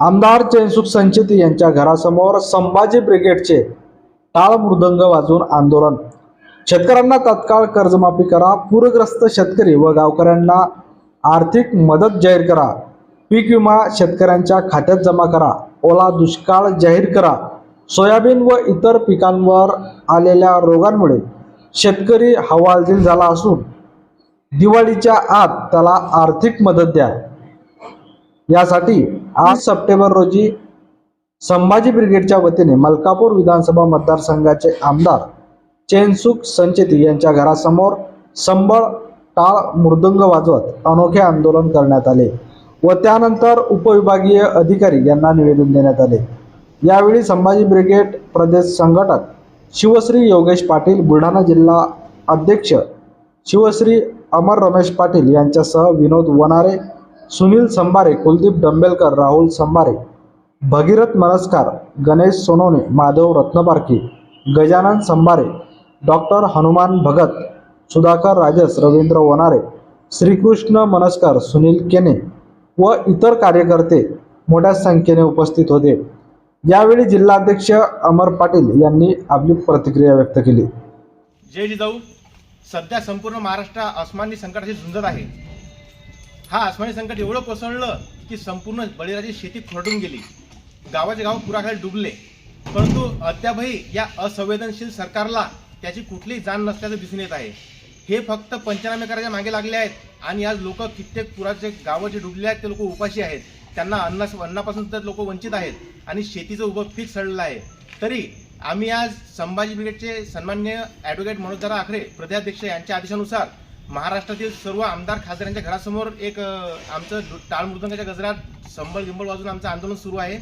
आमदार चैनसुख संचित यांच्या घरासमोर संभाजी ब्रिगेडचे टाळ मृदंग वाजून आंदोलन. शेतकऱ्यांना तात्काळ कर्जमाफी करा पूरग्रस्त शेतकरी व गावकऱ्यांना आर्थिक मदत जाहीर करा. पीक विमा शेतकऱ्यांच्या खात्यात जमा करा. ओला दुष्काळ जाहीर करा. सोयाबीन व इतर पिकांवर आलेल्या रोगांमुळे शेतकरी हवालदिल झाला असून दिवाळीच्या आत त्याला आर्थिक मदत द्या. यासाठी आठ सप्टेंबर रोजी संभाजी ब्रिगेडच्या वतीने मलकापूर विधानसभा मतदारसंघाचे आमदार चेनसुख संचेती यांच्या घरासमोर संबळ टाळ मृदुंग वाजवत अनोखे आंदोलन करण्यात आले व त्यानंतर उपविभागीय अधिकारी यांना निवेदन देण्यात आले. यावेळी संभाजी ब्रिगेड प्रदेश संघटक शिवश्री योगेश पाटील बुलढाणा जिल्हा अध्यक्ष शिवश्री अमर रमेश पाटील यांच्यासह विनोद वनारे सुनील संभारे कुलदीप डंबेलकर राहुल संभारे भगीरथ मनस्कार गणेश सोनवणे माधव रत्नपारखी गजानन संभारे डॉक्टर हनुमान भगत सुधाकर राजस रवींद्र वनारे श्रीकृष्ण मनस्कार सुनील केने व इतर कार्यकर्ते मोठ्या संख्येने उपस्थित होते. यावेळी जिल्हाध्यक्ष अमर पाटील यांनी आपली प्रतिक्रिया व्यक्त केली. जय जिजाऊ. सध्या संपूर्ण महाराष्ट्र अस्मानी संकटाशी झुंजत आहे. हा आसमानी संकट एवढं कोसळलं की संपूर्ण बळीराची शेती खरडून गेली. गावाचे गाव पुराखाली डुबले. परंतु अद्यापही या असंवेदनशील सरकारला त्याची कुठलीही जाण नसल्याचं दिसून येत आहे. हे फक्त पंचनामे करायच्या मागे लागले आहेत आणि आज लोक कित्येक पुराचे गावं जे डुबले आहेत ते लोक उपाशी आहेत. त्यांना अन्ना अन्नापासून तर लोक वंचित आहेत आणि शेतीचं उभं पीक सडलेलं आहे. तरी आम्ही आज संभाजी ब्रिगेडचे सन्मान्य ॲडव्होकेट मनोजदारा आखरे प्रदेशाध्यक्ष यांच्या आदेशानुसार महाराष्ट्रातील सर्व आमदार खासदारांच्या घरासमोर एक आमचं टाळमृदंगाच्या गजरात संबळ गिंबळ वाजून आमचं आंदोलन सुरू आहे.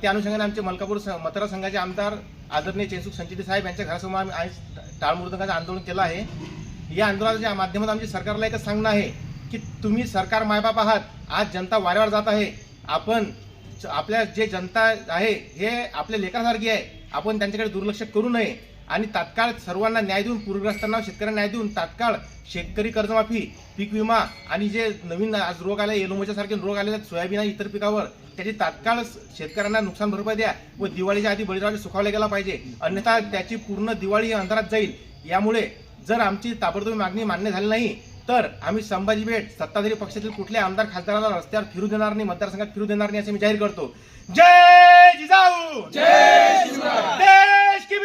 त्या अनुषंगाने आमचे मलकापूर मतदारसंघाचे आमदार आदरणीय चेनसुख संचिती साहेब यांच्या घरासमोर आम्ही आज टाळमृदंगाचं आंदोलन केलं आहे. या आंदोलनाच्या माध्यमात आमच्या सरकारला एकच सांगणं आहे की तुम्ही सरकार मायबाप आहात आज जनता वाऱ्यावर जात आहे. आपण आपल्या जे जनता आहे हे आपल्या लेकरासारखी आहे. आपण त्यांच्याकडे दुर्लक्ष करू नये. आणि तात्काळ सर्वांना न्याय देऊन पूरग्रस्तांना शेतकऱ्यांना न्याय देऊन तात्काळ शेतकरी कर्जमाफी पीक विमा आणि जे नवीन आज रोग आले येलोमोच्या सारखे रोग आलेले आहेत सोयाबीन आणि इतर पिकावर त्याची तात्काळ शेतकऱ्यांना नुकसान भरपाई द्या व दिवाळीच्या आधी बळीराजा सुखावला गेला पाहिजे. अन्यथा त्याची पूर्ण दिवाळी अंधारात जाईल. यामुळे जर आमची ताबडतोब मागणी मान्य झाली नाही तर आम्ही संभाजी भेट सत्ताधारी पक्षातील कुठल्या आमदार खासदाराला रस्त्यावर फिरू देणार नाही मतदारसंघात फिरू देणार नाही असे मी जाहीर करतो. जय जिजाऊ! जय देश की